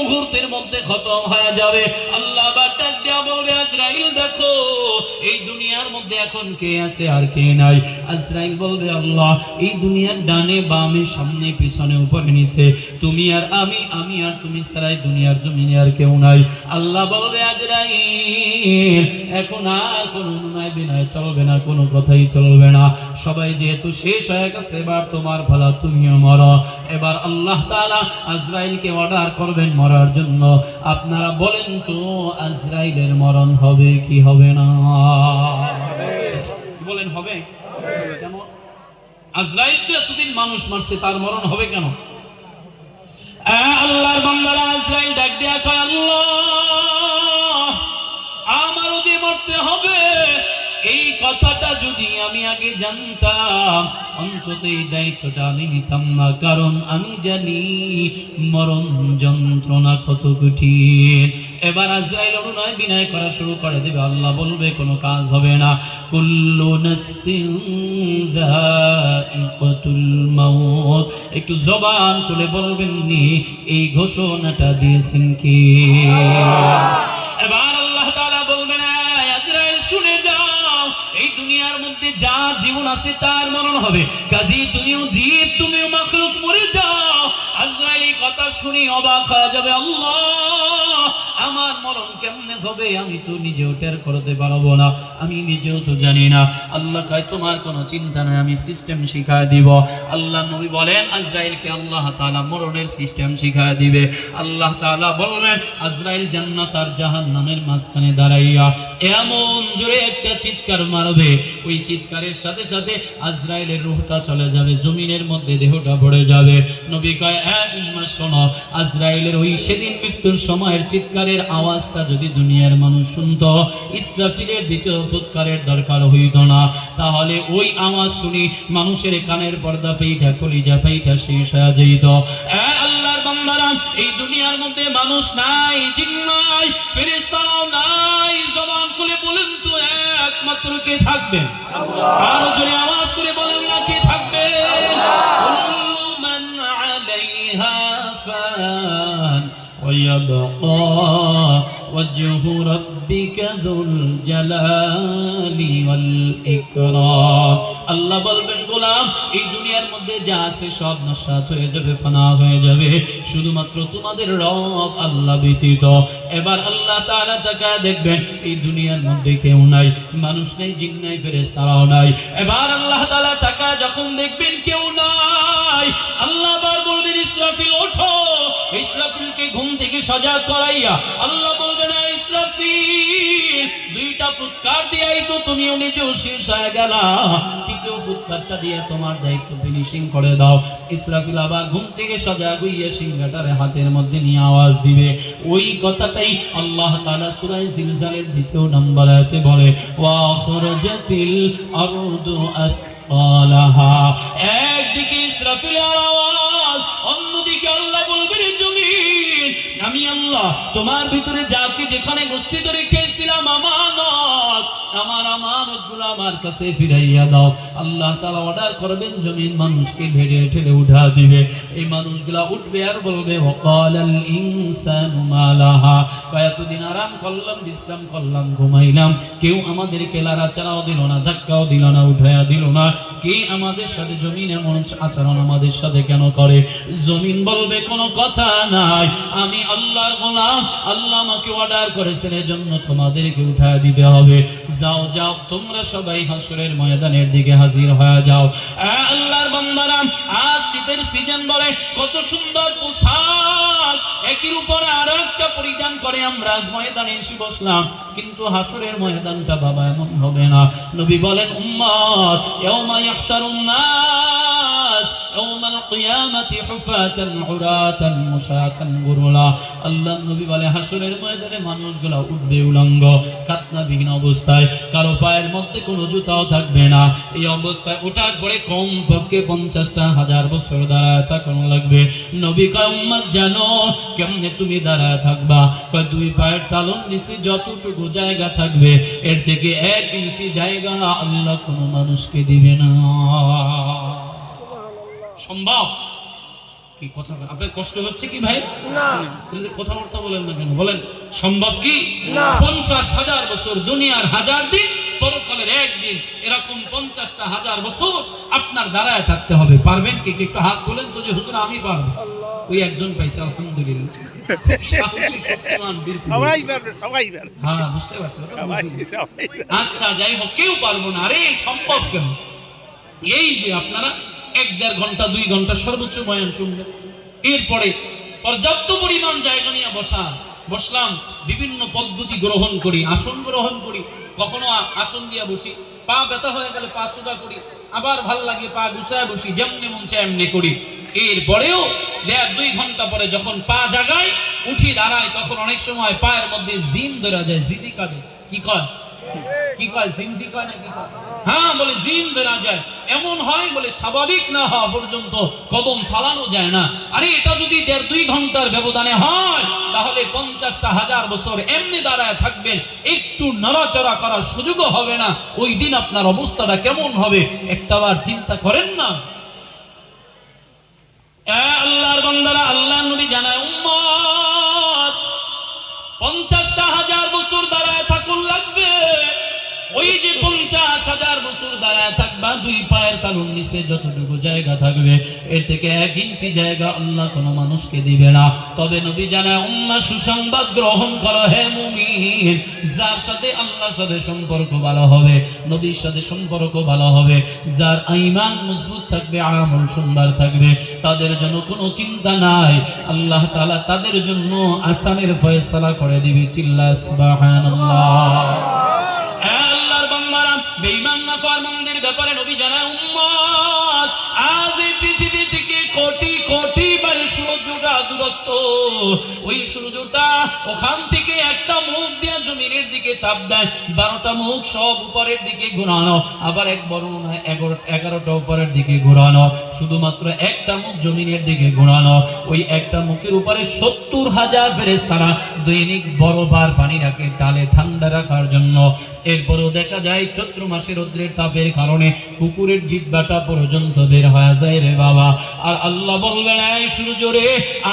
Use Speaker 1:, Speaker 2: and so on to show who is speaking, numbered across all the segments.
Speaker 1: মুহূর্তের মধ্যে খতম হয়ে যাবে। আল্লাহ ডাক দেয়া বলবে, আজরাইল দেখো, এই দুনিয়ার মধ্যে এখন কে আছে আর কে নাই? আজরাইল বলবে, আল্লাহ, এই দুনিয়ার ডানে বামে সামনে পিছনে উপরে নিচে, তুমি আর আমি আমি আর তুমি ছাড়াই দুনিয়ার জমিনে আর কেউ নাই। আল্লাহ বলবে, আজরাইল, এখন আর কোনো অনুনয় বিনয় চলবে না, কোনো কথাই চলবে না। সবাই যেহেতু শেষ হয়ে গেছে, এবার তোমার ভালা তুমিও মরো। এবার আল্লাহ তাআলা আজরাইলকে অর্ডার করবেন মরার জন্য আপনারা বলেন তো আজরাইলের মরণ হবে কি হবে না? বলেন হবে? কেন? আজরাইল তো এতদিন মানুষ মারছে তার মরণ হবে কেন? আহ, আল্লাহর বান্দারা আজরাইল ডাক দেয়া আল্লাহ আমারও যে মরতে হবে এই কথাটা যদি আমি আগে জানতাম, অন্তত এই দায়িত্বটা আমি নিতাম না। কারণ আমি জানি মরণ যন্ত্রণা কত কঠিন। এবার আজরাইল অনুনয় বিনয় করা শুরু করে, দেবে আল্লাহ বলবে, কোনো কাজ হবে না। কুল্লু মাউত। একটু জবান খুলে বলবেন নি, এই ঘোষণাটা দিয়েছেন কি? এবার যা জীবন আছে তার মরণ হবে। কাজী তুমিও জীব, তুমিও মাখলুক, মরে যাও। আজরাইল কথা শুনি অবাক হয়ে যাবে। আল্লাহ! আমার মরণ কেমনে হবে? আমি তো নিজেও টের করতে পারব না। আমি নিজেও তো জানি না। আল্লাহ কয়, তোমার কোনো চিন্তা নাই, আমি সিস্টেম শিখায় দিব। আল্লাহ নবী বলেন, আজরাইলকে আল্লাহ তাআলা মরণের সিস্টেম শিখায় দিবে। আল্লাহ তাআলা বলবেন, আজরাইল জান্নাত আর জাহান্নামের মাঝখানে দাঁড়াইয়া এমন জোরে একটা চিৎকার মারবে। ওই চিৎকারের সাথে সাথে আজরাইলের রূহটা চলে যাবে, জমিনের মধ্যে দেহটা পড়ে যাবে। নবী কয় "এ উম্মাহ শোনো, আজরাইলের ওই সেদিন মৃত্যুর সময়ের চিৎকারের আওয়াজটা যদি দুনিয়ার মানুষ শুনতো, ইসরাফিলের দ্বিতীয় ফুৎকারের দরকার হইত না। তাহলে ওই আওয়াজ শুনি মানুষের কানের পর্দা ফেইটা, কলিজা ফেইটা শেষ হয়ে যেত আল্লাহর এই দুনিয়ার মধ্যে মানুষ নাই, জিন নাই নাই, জবান খুলে বলেন তো একমাত্র কে থাকবেন? আরও জোরে আওয়াজ করে বলেন ويبقى وجه ربك ذو الجلال والإكرام আল্লাহ বলবেন গোলাম এই দুনিয়ার মধ্যে যা আছে সব নস্বাত হয়ে যাবে ফানা হয়ে যাবে শুধুমাত্র তোমাদের রব আল্লাহ ব্যতীত এবার আল্লাহ তাআলা তাকায় দেখবেন এই দুনিয়ার মধ্যে কেউ নাই মানুষ নেই জিন নাই ফেরেশতারাও নাই এবার আল্লাহ তাআলা তাকায় যখন দেখবেন কেউ নাই আল্লাহ আবার বলবেন ইসরাফিল ওঠো ইসরাফিলকে ঘুম থেকে সজাগ করাইয়া আল্লাহ বলবে না ইসরাফিল দুইটা ফুৎকার দিয়াই তো তুমিও নিজেও শেষ হয়ে গেলা। তৃতীয় ফুৎকারটা দিয়ে তোমার দায়িত্ব ফিনিশিং করে দাও। ইসরাফিল আবার ঘুম থেকে সজাগ হইয়া সিংহাটারে হাতের মধ্যে নিয়ে আওয়াজ দিবে। ওই কথাটাই আল্লাহ তাআলা সূরা জিলজালের দ্বিতীয় নম্বর আয়াতে বলে ওয়া খরজাতিল আরদু আথqalaha একদিকে ইসরাফিলের আওয়াজ আমি আল্লাহ তোমার ভিতরে যাকে যেখানে বস্তিত রেখেছিলাম আমানত। আমার আমানতগুলো আমার কাছে ফিরাইয়া দাও। আল্লাহ তাআলা অর্ডার করবেন, জমিন মানুষকে ভেড়ে ঠেলে উঠা দিবে। এই মানুষগুলা উঠবে আর বলবে কয়েকদিন আরাম করলাম, বিশ্রাম করলাম, ঘুমাইলাম। কেউ আমাদেরকে লাড়াচাড়াও দিল না, ধাক্কাও দিল না দিল না। কে আমাদের সাথে জমিন এমন আচরণ আমাদের সাথে কেন করে? জমিন বলবে, কোনো কথা নাই। আমি আল্লাহর গোলাম। আল্লাহ আমাকে অর্ডার করেছেন, এজন্য তোমাদেরকে উঠায় দিতে হবে। যাও যাও, তোমরা সবাই হাসরের ময়দানের দিকে হাজির হয়ে যাও। আল্লাহর বান্দারা, আজ শীতের সিজন বলে, কত সুন্দর পোশাক। একের উপরে আরও একটা পরিধান করে আমরা ময়দানে এসে বসলাম। কিন্তু হাসরের ময়দানটা বাবা এমন হবে না। নবী বলেন, উম্মত, ইয়াউমা ইয়াহশারুন নাস। ইয়াউমাল কিয়ামাতি হুফাতান উরাতান মুশাতান গুরুলা আল্লাহ নবী বলে, হাসরের ময়দানে মানুষগুলা উঠবে উলঙ্গ খাতনাবিহীন অবস্থায়, কারও পায়ের মধ্যে কোনো জুতাও থাকবে না। এই অবস্থায় ওঠার পরে কম পক্ষে পঞ্চাশটা হাজার বছর দাঁড়ায় থাকানো লাগবে। নবী কয়, উম্মত জানো কেমনে তুমি দাঁড়ায় থাকবা? কয়, দুই পায়ের তালন নিচে যতটুকু জায়গা থাকবে, এর থেকে এক ইঞ্চি জায়গা আল্লাহ কোনো মানুষকে দিবে না। সম্ভব? কি কথা? আপনার কষ্ট হচ্ছে কি ভাই? তাহলে যে কথাবার্তা বলেন না কেন? বলেন সম্ভব কি? পঞ্চাশ হাজার বছর দুনিয়ার হাজার দিন পরকালের একদিন এরকম পঞ্চাশটা হাজার বছর আপনার দাঁড়ায় থাকতে হবে। পারবেন কি? কি? একটু হাত তোলেন তো যে হুজুর আমি পারব। ওই একজন পাইছে আলহামদুলিল্লাহ। হ্যাঁ বুঝতে পারছি। আচ্ছা যাই হোক কেউ পারব না। আরে সম্ভব কেন? এই যে আপনারা এক দেড় ঘণ্টা, দুই ঘণ্টা সর্বোচ্চ বয়ান শুনবেন এরপরে পর্যাপ্ত পরিমাণ জায়গা নিয়ে বসা। বসলাম, বিভিন্ন পদ্ধতি গ্রহণ করি, আসন গ্রহণ করি। কখনো আসন দিয়ে বসি, পা ব্যথা হয়ে গেলে পা সোজা করি, আবার ভালো লাগে পা গুছায় বসি, যেমনি মন চায় এমনি করি। এরপরেও দেড়, দুই ঘণ্টা পরে যখন পা জাগায়, উঠি দাঁড়ায়, তখন অনেক সময় পায়ের মধ্যে জিন ধরা যায় জিজি কাটে কি কয়? কি কয় কয় না কি হ্যাঁ বলে জিন ধরা যায়। এমন হয়, বলে স্বাভাবিক না হওয়া পর্যন্ত কদম ফালানো যায় না। আরে, এটা যদি দেড় দুই ঘণ্টার ব্যবধানে হয়, তাহলে পঞ্চাশটা হাজার বছর এমনি দাঁড়ায় থাকবেন। একটু নড়াচড়া করার সুযোগও হবে না। ওই দিন আপনার অবস্থাটা কেমন হবে চিন্তা করেন না। আল্লাহর আল্লাহ নবী জানায়, উম্মত, পঞ্চাশটা হাজার বছর দাঁড়ায় দাঁড়ায় থাকবা, দুই পায়ের তালুর নিচে যতটুকু জায়গা থাকবে থেকে এক ইঞ্চি জায়গা আল্লাহ কোনো মানুষকে দিবে না। তবে নবী জানায়, উম্মা, সুসংবাদ গ্রহণ করো হে মুমিন। যার সাথে আল্লাহর সাথে সম্পর্ক ভালো হবে, নবীর সাথে সম্পর্ক ভালো হবে, যার ঈমান মজবুত থাকবে, আমল সুন্দর থাকবে, তাদের জন্য কোনো চিন্তা নাই। আল্লাহ তাআলা তাদের জন্য আসামের ফয়সালা করে দিবে চিল্লা বেঈমান নাফরমানদের ব্যাপারে নবী জানায় উম্মত আজ এই পৃথিবী থেকে কোটি কোটি সূর্যটা দূরত্ব। ওই সূর্যটা ওখান থেকে একটা মুখ দিয়ে জমিনের দিকে তাপ দেয়, বারোটা মুখ সব উপরের দিকে ঘোরানো, আবার এক বড় এগারো এগারোটা উপরের দিকে ঘোরানো, শুধুমাত্র একটা মুখ জমিনের দিকে ঘোরানো, ওই একটা মুখের উপরে সত্তর হাজার ফেরেস্তারা দৈনিক বড়বার পানি রাখে ডালে ঠান্ডা রাখার জন্য। এরপরেও দেখা যায়, চৈত্র মাসের রৌদ্রের তাপের কারণে কুকুরের জিব্বাটা পর্যন্ত বের হয়ে যায় রে বাবা। আর আল্লাহ বলবেন সূর্য রে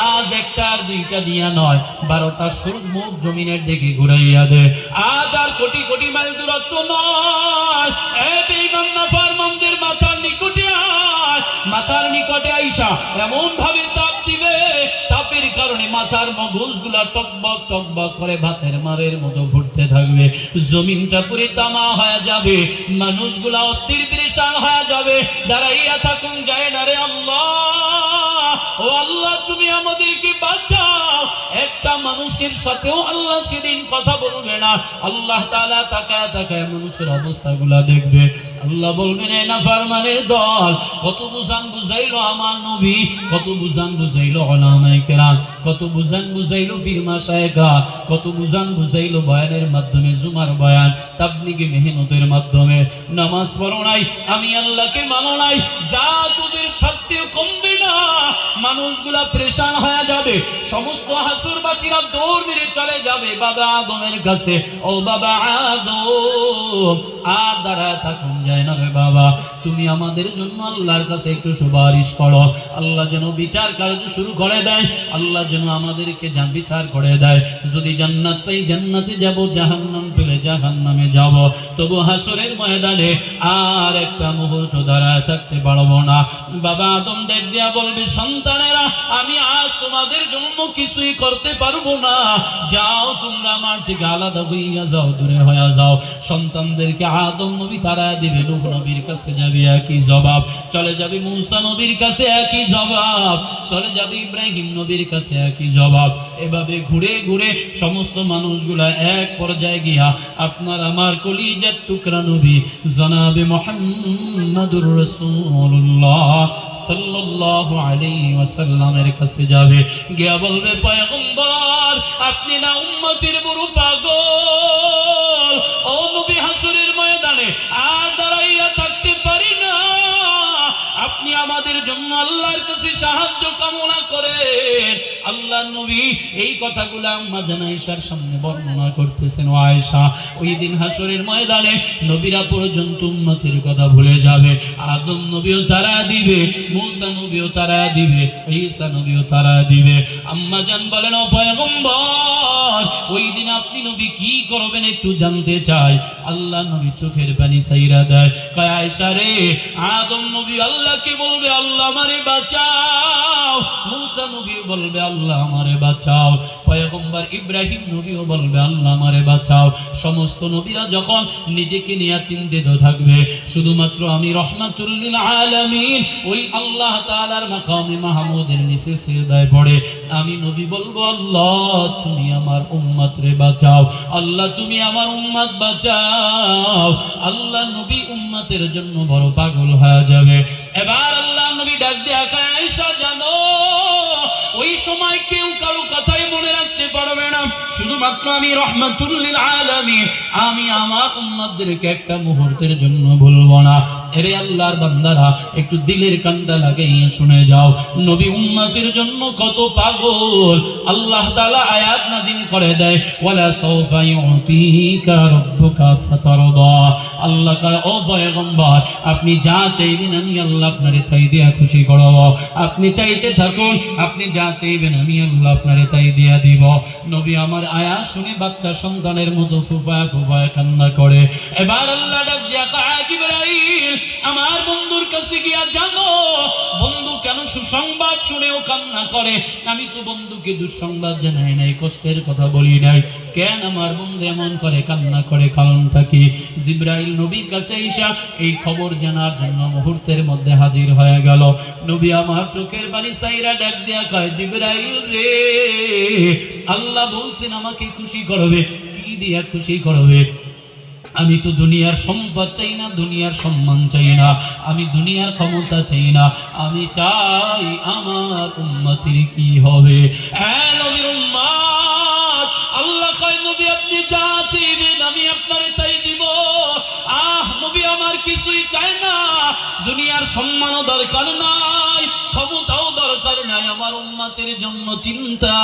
Speaker 1: আজ একটা আর দুইটা দিয়া নয়। বারোটা সূর্য মুখ জমিনের দিকে ঘুরাইয়া দে। আজ আর কোটি কোটি মাইল দূরত্ব নয়। ফারমানদের মাথার নিকটে মাথার নিকটে আইসা এমন ভাবে তাপ দিবে, তাপের কারণে মাথার মগজগুলা টকবক টকবক করে ভাতের মারের মতো ফুটতে থাকবে। জমিনটা পুরে তামা হয়ে যাবে, মানুষগুলা অস্থির পরেশান হয়ে যাবে। দাঁড়াইয়া থাকুন যায় না রে আল্লাহ। ও আল্লাহ তুমি আমাদেরকে বাঁচাও। একটা মানুষের সাথেও আল্লাহ সেদিন কথা বলবে না। আল্লাহ তাআলা তাকায় তাকায় মানুষের অবস্থাগুলা দেখবে। আল্লাহ বলবেন এই না ফারমানের দল, কত বুঝান বুঝাইলো আমার নবী, কত বুঝান বুঝাইলো কেরাম, কত বুঝান বুঝাইলো ফিরমা শায়েখা কত বুঝান বুঝাইলো বয়ানের মাধ্যমে, জুমার বয়ান, তাবলিগে মেহনতের মাধ্যমে। নামাজ পড়ো নাই, আমি আল্লাহকে মানো নাই, যা তোদের শাস্তিও কমবে না। মানুষগুলা প্রেশান হয়ে যাবে, সমস্ত হাসুরবাসীরা দৌড় মেরে চলে যাবে বাবা আদমের কাছে। ও বাবা আদম আর দাঁড়ায় থাকুন যায় না রে বাবা। তুমি আমাদের জন্য আল্লাহর কাছে একটু সুপারিশ করো। আল্লাহ যেন বিচার কার্য শুরু করে দেয়। আল্লাহ যেন আমাদেরকে যা বিচার করে দেয়। যদি জান্নাত পাই জান্নাতে যাব, জাহান্নাম পেলে জাহান্নামে যাব। তবু হাসরের ময়দানে আর একটা মুহূর্ত দাঁড়ায় থাকতে পারব না। বাবা আদম দেখ দিয়া বলবে, সন্তানেরা, আমি আজ তোমাদের জন্য কিছুই করতে পারব না। যাও তোমরা আমার থেকে আলাদা হইয়া যাও, দূরে হইয়া যাও। সন্তানদেরকে আদম নবী তারা দিবে নবীর কাছে যাবে। একই জবাব, চলে যাবে মুসা নবীর কাছে একই জবাব, চলে যাবে ইব্রাহিম নবীর কাছে একই জবাব। এভাবে ঘুরে ঘুরে সমস্ত মানুষগুলা এক পর্যায়ে গিয়া, আপনার আমার কলিজার টুকরা নবী জনাবে মোহাম্মদুর রাসূলুল্লাহ সাল্লাল্লাহু আলাইহি ওয়াসাল্লামের কাছে যাবে। গিয়া বলবে, পয়গম্বর, আপনি না উম্মতির বড় পাগল? ও নবী হাসুরের ময়দানে আর দাঁড়াইয়া থাকতে পারি না আপনি আমাদের জন্য আল্লাহর কাছে সাহায্য কামনা করেন। আল্লাহ নবী এই কথাগুলো আম্মা জান আয়েশার সামনে বর্ণনা করতেছেন। আয়েশা, ওই দিন হাসরের ময়দানে নবীরা পর্যন্ত উম্মতের কথা ভুলে যাবে। আদম নবীও তারা দিবে, মুসা নবীও তারা দিবে, ঈসা নবীও তারা দিবে। আম্মা জান বলেন, ও পয়গম্বর, ওই দিন আপনি নবী কি করবেন একটু জানতে চাই। আল্লাহ নবী চোখের পানি সাইরা দেয়। কয়, আয়েশা রে, আদম নবী আল্লাহকে বলবে, আল্লাহ আমারে বাঁচাও। মুসা নবীও বলবে, আল্লাহ আমারে বাঁচাও। পয়গম্বর ইব্রাহিম নবীও বলবে, আল্লাহ আমারে বাঁচাও। সমস্ত নবীরা যখন নিজেকে নিয়ে চিন্তিত থাকবে, শুধুমাত্র আমি রহমাতুল্লিল আলামিন, ওই আল্লাহ তাআলার মাকামে মাহমুদের নিচে সিজদায় পড়ে, আমি নবী বলব, আল্লাহ, তুমি আমার উম্মত রে বাঁচাও। আল্লাহ, তুমি আমার উম্মত বাঁচাও। আল্লাহ, নবী উম্মতের জন্য বড় পাগল হয়ে যাবে। ডাক আয়েশা জানো ওই সময় কেউ কারও কথাই মনে রাখতে পারবে না। শুধুমাত্র আমি রহমাতুল্লিল আলামিন। আমি আমার উম্মতদেরকে একটা মুহূর্তের জন্য ভুলবো না। এরে আল্লাহর বান্দারা, একটু দিলের কানটা লাগাইয়ে শুনে যাও। নবী উম্মতের জন্য কত পাগল। আল্লাহ তাআলা আয়াত নাজিল করে দেয়, ওয়ালা সাউফা ইউতিকা রাব্বুকা ফাতারদা। আল্লাহ কয়, ও পয়গম্বর, আপনি যা চাইবেন আমি আল্লাহ আপনারে তাই দিয়া খুশি করব। আপনি চাইতে থাকুন, আপনি যা চাইবেন আমি আল্লাহ আপনারে তাই দিয়া দিব। নবী আমার আয়া শুনে বাচ্চা সন্তানের মতো ফুফায় ফুফায় কান্না করে। এবার আল্লাহ ডাক দিয়া জিবরাইল আমার বন্ধুর কাছে গিয়া জানো, বন্ধু কেন সুসংবাদ শুনেও কান্না করে? আমি তো বন্ধুকে দুঃসংবাদ জানাই নাই, কষ্টের কথা বলি নাই। কেন আমার বন্ধু এমন করে কান্না করে? কারণটা কি? জিব্রাইল নবীর কাছে ঈশা এই খবর জানার জন্য মুহূর্তের মধ্যে হাজির হয়ে গেল। নবী আমার চোখের বাড়ি সাইরা ডাক দিয়া কয়, জিব্রাইল রে, আল্লাহ বলছেন আমাকে খুশি করবে। কি দিয়া খুশি করবে? আমি তো দুনিয়ার সম্পদ চাই না, দুনিয়ার সম্মান চাই না, আমি দুনিয়ার ক্ষমতা চাই না, আমি চাই আমার উম্মতির কি হবে? আল্লাহ আপনি যা চাইবেন আমি আপনারে তাই দিব। আহ, নবী, আমার কিছুই চাই না, দুনিয়ার সম্মানও দরকার নাই ক্ষমতাও দরকার নাই আমার উম্মতের জন্য চিন্তা।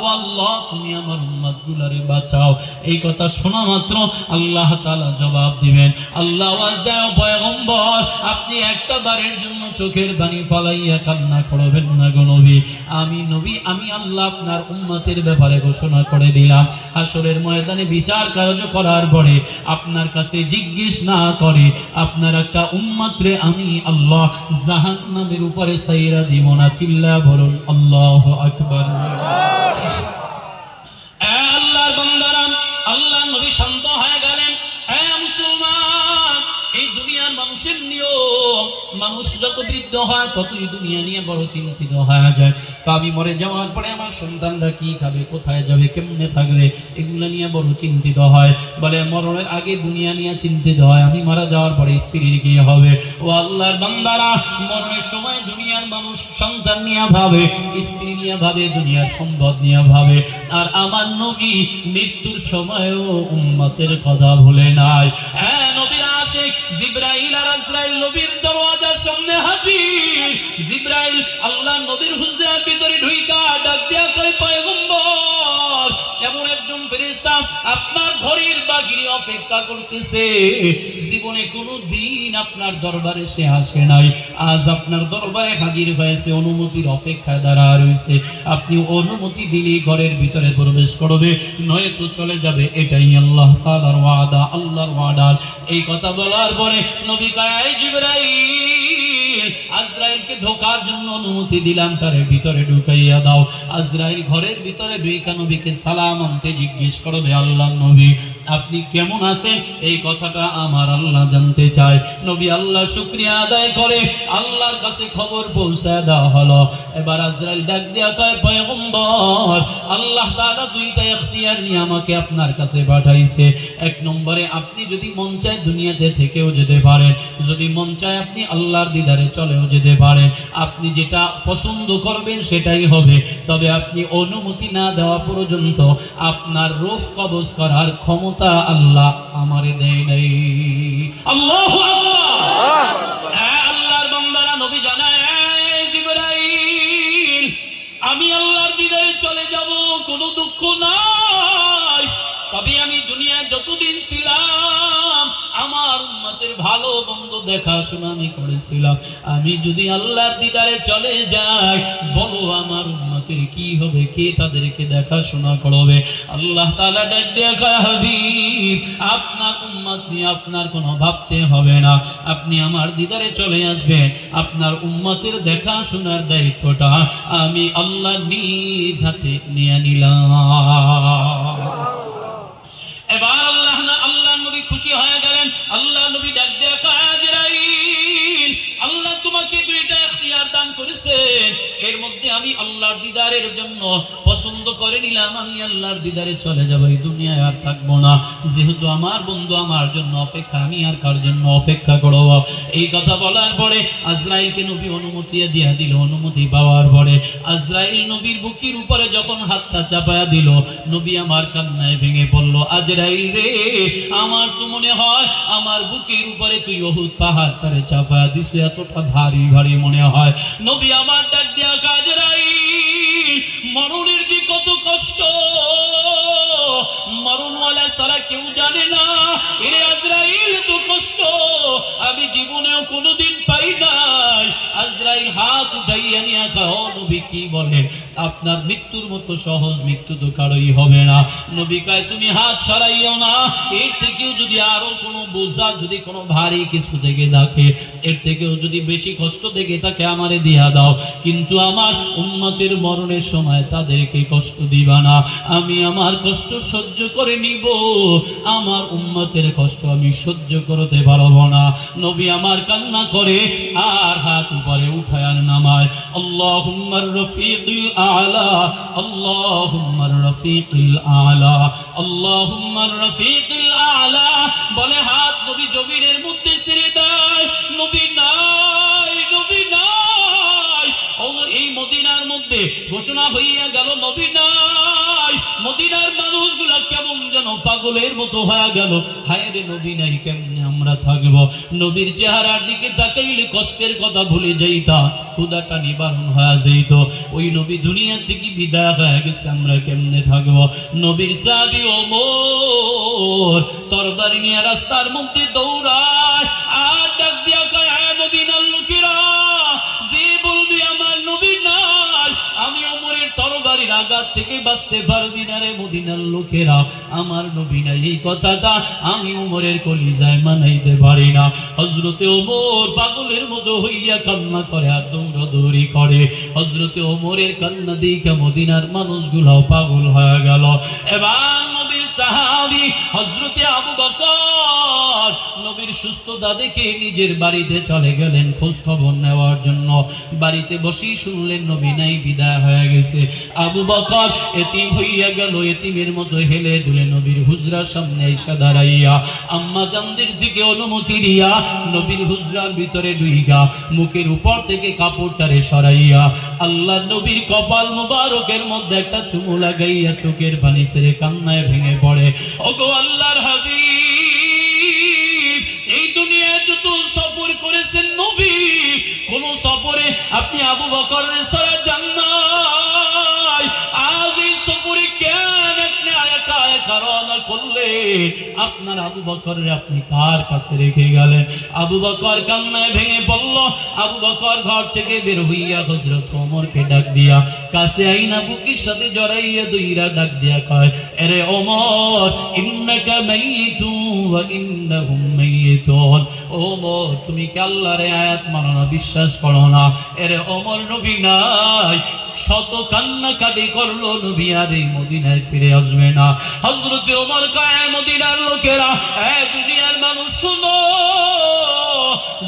Speaker 1: ও আল্লাহ, তুমি আমার উম্মত গুলারে বাঁচাও। এই কথা শোনা মাত্র আল্লাহ তাআলা জবাব দিবেন। আল্লাহ দেয় পয়গম্বর, আপনি একটা বারের জন্য চোখের পানি ফলাইয়া কান্না করবেন না গো নবী। আমি নবী, আমি আল্লাহ আপনার উম্মতের ব্যাপারে ঘোষণা করে দিলাম। হাসরের ময়দানে বিচার কার্য করার পরে আপনার কাছে জিজ্ঞেস না করে, আপনার একটা উম্মতরে আমি আল্লাহ জাহান্নামের উপরে সাইরা দিব না, চিল্লা বলুন, আল্লাহ আকবর। আল্লাহ আল্লাহর বান্দারা আল্লাহ নবী শান্ত হয়ে গেলেন। হ্যাঁ মুসলমান মানুষের নিয়ম। মানুষ যত বৃদ্ধ হয়, ততই দুনিয়া নিয়ে বড় চিন্তিত হয়ে যায়। তো আমি মরে যাওয়ার পরে আমার সন্তানরা কি খাবে, কোথায় যাবে, কেমনে থাকবে, এগুলো নিয়ে বড় চিন্তিত হয়। বলে মরণের আগে দুনিয়া নিয়ে চিন্তিত হয়। আমি মারা যাওয়ার পরে স্ত্রীর কি হবে? ও আল্লাহর বান্দারা, মরণের সময় দুনিয়ার মানুষ সন্তান নিয়ে ভাবে, স্ত্রী নিয়ে ভাবে, দুনিয়ার সম্পদ নিয়ে ভাবে। আর আমার নবী মৃত্যুর সময়ও উম্মতের কথা ভুলে নাই। হ্যাঁ নবীর আশেক জিব্রাইল আর আজরাইল নবীর দরওয়াজার সামনে হাজির। জিব্রাইল আল্লাহ নবীর হুজরার ভিতরে ঢুইকা ডাক দিয়া কয়, পয়গম্বর! ফেরেশতা আপনার ঘরের বাগিরে অপেক্ষা করতেছে। জীবনে কোনো দিন আপনার দরবারে সে আসে নাই। আজ আপনার দরবারে হাজির হয়েছে, অনুমতির অপেক্ষায় দাঁড়া রয়েছে। আপনি অনুমতি দিলে ঘরের ভিতরে প্রবেশ করবে নয়তো চলে যাবে। এটাই আল্লাহ তাআলার ওয়াদা, আল্লাহর ওয়াদা। এই কথা বলার পরে নবী কায় জিবরাইল আজরাইলকে ঢোকার জন্য অনুমতি দিলাম, তার ভিতরে ঢুকাইয়া দাও। আজরাইল ঘরের ভিতরে দুইকা নবীকে সালাম আনতে জিজ্ঞেস করবে আল্লাহ নবী আপনি কেমন আছেন? এই কথাটা আমার আল্লাহ জানতে চায়। নবী আল্লাহ শুক্রিয়া আদায় করে, আল্লাহর কাছে খবর পৌঁছায় দেওয়া হলো। এবার আজরাইল ডাক দিয়া কয়, পয়গম্বর, আল্লাহ তাআলা দুইটা ইখতিয়ার নিয়ে আমাকে আপনার কাছে পাঠাইছে। এক নম্বরে, আপনি যদি মন চায় দুনিয়াতে থেকেও যেতে পারেন। যদি মন চায় আপনি আল্লাহর দিদারে চলেও যেতে পারেন। আপনি যেটা পছন্দ করবেন সেটাই হবে। তবে আপনি অনুমতি না দেওয়া পর্যন্ত আপনার রূহ কবজ করার ক্ষমতা ক্ষমতা আল্লাহ আমারে দেয় নাই। হ্যাঁ, আল্লাহর বন্দারা জানায় জিবরাইল, আমি আল্লাহর দিদারে চলে যাব, কোনো দুঃখ নাই। তবে আমি দুনিয়া যতদিন ছিলাম আমার উম্মতের ভালো মন্দ দেখাশোনা আমি করেছিলাম। আমি যদি আল্লাহর দিদারে চলে যাই, বলো আমার উম্মতের কি হবে, কে তাদেরকে দেখাশোনা করবে? আল্লাহ তাআলা ডাক দেখা হাবিব, আপনার উম্মত নিয়ে আপনার কোনো ভাবতে হবে না। আপনি আমার দিদারে চলে আসবেন। আপনার উম্মতের দেখাশোনার দায়িত্বটা আমি আল্লাহ নিজ হাতে নিয়ে নিলাম। এবার আল্লাহ খুশি হয়ে গেলেন। আল্লাহ নবী ডাক দেখা আজরাইল আল্লাহ তোমাকে দুইটা এখতিয়ার দান করেছেন এর মধ্যে আমি আল্লাহর দিদারের জন্য পছন্দ করে নিলাম, আমি আল্লাহর দিদারে চলে যাব, এই দুনিয়ায় আর থাকব না। যেহেতু আমার বন্ধু আমার জন্য অপেক্ষা, আমি আর কার জন্য অপেক্ষা করব? এই কথা বলার পরে আজরাইলকে নবী অনুমতি দিয়া দিল, অনুমতি পাওয়ার পরে আজরাইল নবীর বুকির উপরে যখন হাতটা চাপায়া দিল, নবী আমার কান্নায় ভেঙে পড়ল, আজরাইল রে, আমার তো মনে হয় আমার বুকের উপরে তুই অহুদ পাহাড় তারে চাপায়া দিস এতটা ভারী ভারী মনে হয়। নবী আমার ডাক দিয়া আজরাইল মরণের যে কত কষ্ট, মরণওয়ালা সারা কেউ জানে না। এরে আজরাইল তো কষ্ট, আমি জীবনেও কোনোদিন পাই নাই। আজরাইল হাত উঠাইয়া নিয়ে কাও নবী কি বলেন? আপনার মৃত্যুর মতো সহজ মৃত্যু তো কারোই হবে না। নবী কয়, তুমি হাত সরাইও না। এর থেকেও যদি আরও কোনো বোঝা, যদি কোনো ভারী কিছু থেকে দেখে এর থেকেও যদি বেশি কষ্ট থেকে তাকে আমারে দিয়া দাও। কিন্তু আমার উন্মতের মরণের সময় তাদেরকে কষ্ট দিবা না। আমি আমার কষ্ট সহ্য করে নিব। আমার উম্মতের কষ্ট আমি সহ্য করতে পারব না। নবী আমার কান্না করে আর হাত উপরে উঠায় আর নামায়। আল্লাহুম্মার রফিকুল আলা اللهم الرفيق আলা اللهم الرفيق আলা। বলে হাত নবী জমিনের মধ্যে ছেড়ে দেয়, নবী নাই নবী নাই। ও এই মদিনার মধ্যে ঘোষণা হইয়া গেল, নবী নাই। মদিনার মানুষগুলা কেমন যেন পাগলের মতো হয়ে গেল। নবী, নাই কেমনে আমরা থাকব? নবীর চেহারার দিকে তাকাইলে কষ্টের কথা ভুলে যাইতা ক্ষুদাটা নিবারণ হয়ে যাইত। ওই নবী দুনিয়া থেকে বিদায় হয়ে গেছে, আমরা কেমনে থাকব? নবীর সাবি ও মোর তরবারি নিয়ে রাস্তার মধ্যে দৌড়ায়, আর ডাক দিয়া আঘাত থেকে বাঁচতে পারবি না রে মদিনার লোকেরা। আমার নবী না এই কথাটা, আমি উমরের কলিজায় মানাইতে পারি না। হজরতে ওমর পাগলের মতো হইয়া কান্না করে আর দৌড়াদৌড়ি করে। হজরতে ওমরের কান্না দিকে মদিনার মানুষগুলাও পাগল হয়ে গেল। এবার নবীর সাহাবি হজরতে আবু বকর নবীর সুস্থতা দেখে নিজের বাড়িতে চলে গেলেন খোঁজ খবর নেওয়ার জন্য। বাড়িতে বসেই শুনলেন, নবী নাই, বিদায় হয়ে গেছে। আবু বকর এতিম হইয়া গেল, এতিমের মতো হেলে দুলে নবীর হুজরার সামনে এসে দাঁড়াইয়া। আম্মা জানদের দিকে অনুমতি দিয়া নবীর হুজরার ভিতরে ডুইগা মুখের উপর থেকে কাপড়টারে সরাইয়া। আল্লাহ নবীর কপাল মুবারকের মধ্যে একটা চুমু লাগাইয়া চোখের পানি সেরে কান্নায় ভেঙে পড়ে। ওগো আল্লাহর হাবি এই দুনিয়ায় যত সফর করেছেন নবী, কোন সফরে আপনি আবু বকর সারা জান্নাত, আজ এই সফরে রওনা করলে আপনার আবু বকরের আপনি কার কাছে রেখে গেলেন? আবু বকর কান্নায় ভেঙে পড়ল। আবু বকর ঘর থেকে বের হইয়া হজরত ওমরকে ডাক দিয়া, কাছে আইনা বুকের সাথে জড়াইয়া দুইরা ডাক দিয়া কয়, এরে ওমর, ইন্নাকা মাইতু ওয়া ইন্নাহুম মাইতুন। ওমর, তুমি কি আল্লাহর আয়াত মানো না বিশ্বাস করো না? এরে ওমর নবী নাই শত কান্নাকাটি করল নবী আর এই মদিনায় ফিরে আসবে না। হজরতে ওমর কায় মদিনার লোকেরা, এ দুনিয়ার মানুষ, শুনো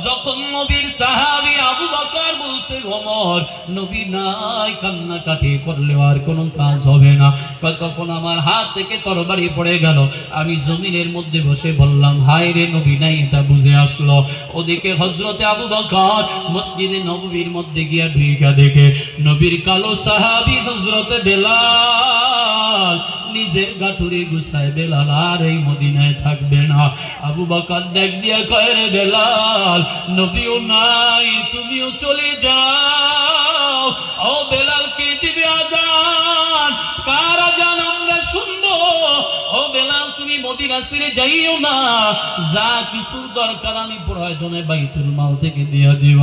Speaker 1: যখন নবীর সাহাবী আবু বকর বলছে, ওমর, নবী নাই, কান্নাকাটি করলে আর কোনো কাজ হবে না। কয়, তখন আমার হাত থেকে তরবারি পড়ে গেল। আমি জমিনের মধ্যে বসে বললাম, হায় রে নবী নাই, এটা বুঝে আসলো। ওদিকে হজরতে আবু বকর মসজিদে নববীর মধ্যে গিয়া ঢুইকা দেখে, নবীর কালো সাহাবি হজরতে বেলাল নিজের গাঠুরে গুছায় বেলাল আর এই মদিনায় থাকবে না। আবু বকর দেখ দিয়া কয়, রে বেলাল নবীও নাই তুমিও চলে যাও। তুমি যাইও না। যা কিছুর দরকার আমি প্রয়োজনে বাইতুল মাল থেকে দিয়ে দিব।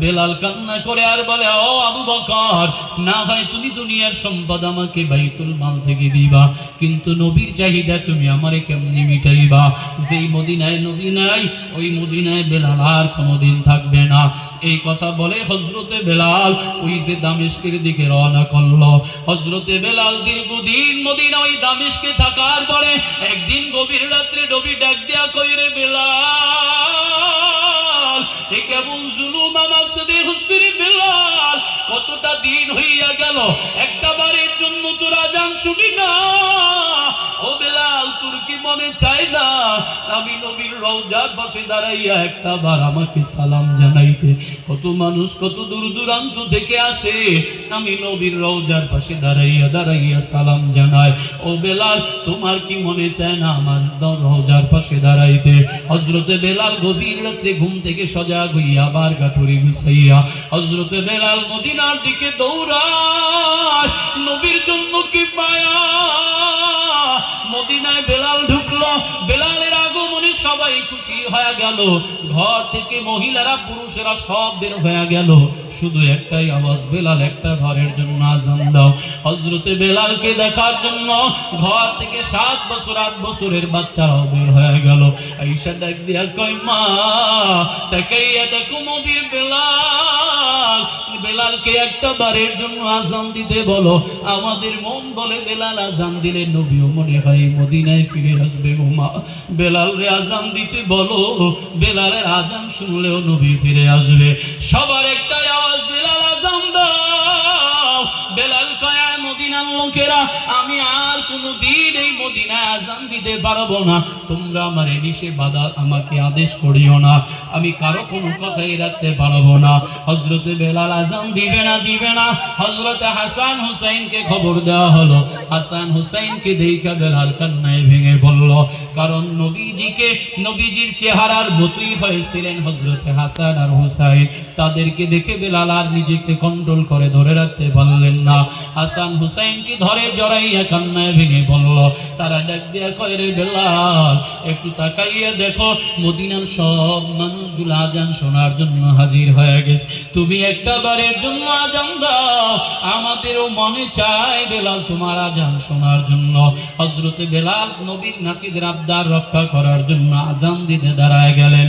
Speaker 1: বেলাল কান্না করে আর বলে, ও আবু বকর, না হয় তুমি দুনিয়ার সম্পদ আমাকে বাইতুল মাল থেকে দিবা। কিন্তু নবীর চাহিদা তুমি আমারে কেমনি মিটাইবা? যেই মদিনায় নবী নাই, ওই মদিনায় বেলাল আর কোনোদিন থাকবে না। এই কথা বলে হজরতে বেলাল ওই যে দামেশকের দিকে রওনা করল। হজরতে বেলাল দীর্ঘদিন মদিনা ওই দামেশকে থাকার পরে একদিন গভীর রাত্রে ডবি ডাক দেয়া কইরে বেলা এ কেমন জুলুম আমার সাথে বেলাল কতটা দিন হইয়া গেল? একটা বারের জন্য তোর আজান শুনি না। ও বেলাল, তোর কি মনে চায় না? আমি নবীর রওজার পাশে দাঁড়াইয়া একটা বার আমাকে সালাম জানাইতে। কত মানুষ কত দূর দূরান্ত থেকে আসে। আমি নবীর রওজার পাশে দাঁড়াইয়া দাঁড়াইয়া সালাম জানাই ও বেলাল, তোমার কি মনে চায় না আমার রওজার পাশে দাঁড়াইতে? হজরতে বেলাল গভীর রাত্রে ঘুম থেকে সজাগ হইয়া আবার গাঠুরি গুছাইয়া হজরতে বেলাল মদিনার দিকে দৌড়ায়। নবীর জন্য কি মায়া মদিনায় বেলাল ঢুকলো। বেলালের আগমনে সবাই খুশি হয়ে গেল। ঘর থেকে মহিলারা, পুরুষেরা সব বের হয়ে গেল। শুধু একটাই আওয়াজ, বেলাল, একটা ঘরের জন্য আজান দাও। হজরতে বেলালকে দেখার জন্য ঘর থেকে সাত বছর, আট বছরের বাচ্চারাও বের হয়ে গেল। ঈশা ডাক দিয়া কয়, মা, তাকাইয়া দেখো নবীর বেলাল। বেলালকে একটা বারের জন্য আজান দিতে বলো। আমাদের মন বলে বেলাল আজান দিলে নবীও মনে হয় মদিনায় ফিরে আসবে উমা বেলাল রে আজান দিতে বলো, বেলালের আজান শুনলেও নবী ফিরে আসবে। সবার একটাই আওয়াজ, বেলাল আজান দাও। বেলাল কয়া মদিনার লোকেরা, আমি আর কোনো দিন এই মদিনায় আজান দিতে পারব না। তোমরা আমার নিষে বাধা আমাকে আদেশ করিও না। আমি কারও কোনো কথাই রাখতে পারব না। হজরতে বেলাল আজান দিবে না দিবে না। হজরতে হাসান হুসাইনকে খবর দেওয়া হলো। হাসান হুসাইনকে দেখা বেলাল কান্নায় ভেঙে পড়ল। কারণ নবীজিকে, নবীজির চেহারার মতোই হয়েছিলেন হজরতে হাসান আর হুসাইন। তাদেরকে দেখে বেলাল আর নিজেকে কন্ট্রোল করে ধরে রাখতে পারলেন না। হাসান হুসাইনকে ধরে জড়াইয়া কান্নায় ভেঙে বলল তারা ডাক দিয়া কয়, রে বেলাল, একটু তাকাইয়া দেখো, মদিনার সব মানুষগুলো আজান শোনার জন্য হাজির হয়ে গেছে। তুমি একটা বারের জন্য আজান দাও, আমাদেরও মনে চায় বেলাল তোমার আজান শোনার জন্য। হজরতে বেলাল নবীর নাতিদের আবদার রক্ষা করার জন্য আজান দিতে দাঁড়ায় গেলেন।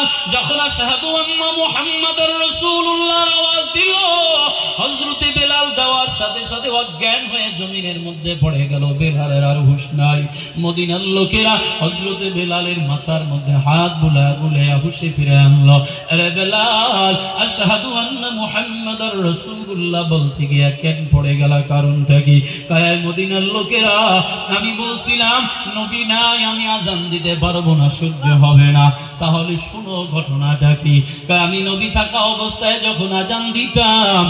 Speaker 1: বেলাল যখন আশহাদু আন্না মুহাম্মাদুর রাসূলুল্লাহ আওয়াজ দিল, হযরতে দেওয়ার সাথে সাথে অজ্ঞান হয়ে জমিনের মধ্যে পড়ে গেল আর হুঁশ নাই। মদিনার লোকেরা হযরতে মাথার মধ্যে হাত হুঁশে ফিরে আনলো। আরে আশহাদু আন্না মুহাম্মাদুর রাসূলুল্লাহ বলতে কেন পড়ে গেল, কারণটা কি? কায় মদিনার লোকেরা, আমি বলছিলাম, নবী নাই, আমি আজান দিতে পারব না, সহ্য হবে না। তাহলে শুনো ঘটনাটা কি? আমি নবী থাকা অবস্থায় যখন আজান দিতাম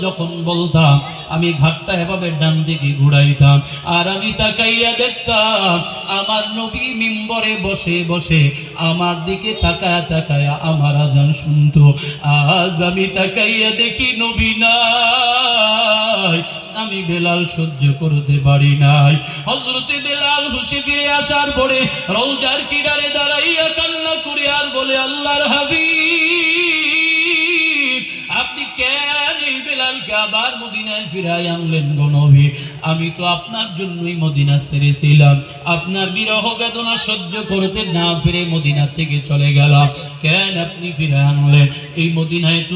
Speaker 1: যখন বলতাম, আমি ঘাটটা এভাবে ডান দিকে ঘুরাইতাম। আর আমি তাকাইয়া দেখতাম, আমার নবী মিম্বরে বসে বসে আমার দিকে তাকায়া তাকায়া আমার আজান শুনতো। আজ আমি তাকাইয়া দেখি নবী নাই। আমি বেলাল সহ্য করতে পারি নাই। হজরতে বেলাল হুশে ফিরে আসার পরে রৌজার কিনারে দাঁড়াইয়া কান্না করে আর বলে, আল্লাহর হাবিব, আপনি কেন বেলালকে আবার মদিনায় ফিরাই আনলেন আমি তো আপনার জন্যই মদিনা ছেড়েছিলাম। আপনার বিরহ বেদনা সহ্য করতে না ফিরে মদিনা থেকে চলে গেলাম। কেন আপনি ফিরে আনলেন? এই মদিনায়